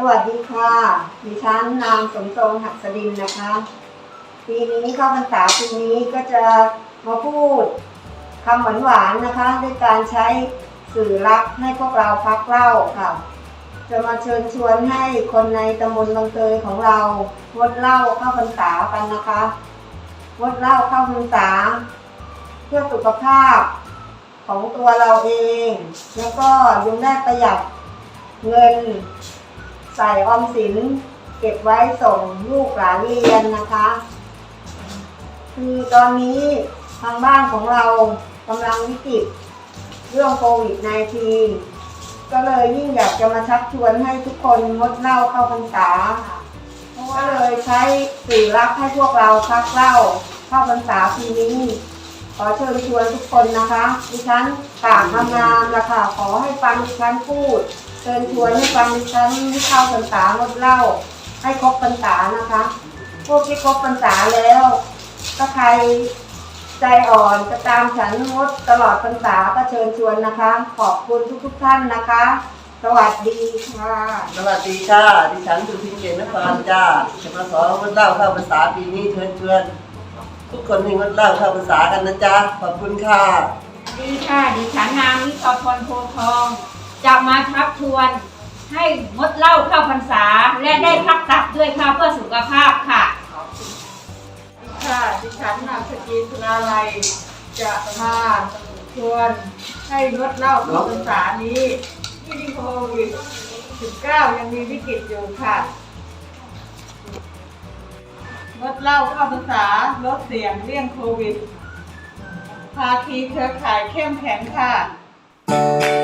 สวัสดีค่ะ ดิฉันนางสมทรงหักสดินนะคะ ปีนี้เข้าพรรษาปีนี้ก็จะมาพูดคำหวานๆนะคะด้วยการใช้สื่อรักให้พวกเราพักเล่าค่ะ จะมาเชิญชวนให้คนในตำบลบางเตยของเรางดเหล้าเข้าพรรษากันนะคะงดเหล้าเข้าพรรษา เพื่อสุขภาพของตัวเราเอง แล้วก็ยังได้ประหยัดเงิน ใส่ออมสินเก็บไว้ส่งลูกหลานเรียนนะคะ คือตอนนี้ทางบ้านของเรากำลังวิกฤตเรื่องโควิด -19 ก็เลยยิ่งอยากจะมาชักชวนให้ทุกคนงดเหล้าเข้าพรรษาก็เลยใช้สื่อรักให้พวกเราพักเหล้าเข้าพรรษาปีนี้ ขอเชิญชวนทุกคนนะคะ ดิฉันกราบทำงานละค่ะขอให้ฟังดิฉันพูด เชิญชวนให้ฟังดิฉันที่เข้าพรรษางดเหล้าให้ครบพรรษานะคะ พวกที่ครบพรรษาแล้วถ้าใครใจอ่อนจะตามฉันงดตลอดพรรษาก็เชิญชวนนะคะ ขอบคุณทุกๆท่านนะคะ สวัสดีค่ะสวัสดีค่ะดิฉันสุพินเกณฑ์นครจ้าจะมาสอนงดเหล้าเข้าภาษาปีนี้เชิญชวน ทุกคนให้งดเหล้าเข้าภาษากันนะจ๊ะ ขอบคุณค่ะสวัสดีค่ะดิฉันนางวิศพรโพธิ์ทอง จะมาชักชวน ให้งดเหล้าเข้าพรรษา และได้พักตับด้วยค่ะเพื่อสุขภาพค่ะ ค่ะดิฉันนางสกีสุนาลัยจะมาชวนให้งดเหล้าเข้าพรรษานี้ที่โควิด19ยังมีวิกฤตอยู่ค่ะ ลดเหล้าเข้าพรรษาลดเสี่ยงเลี่ยงโควิด ภาคีเครือข่ายเข้มแข็งค่ะ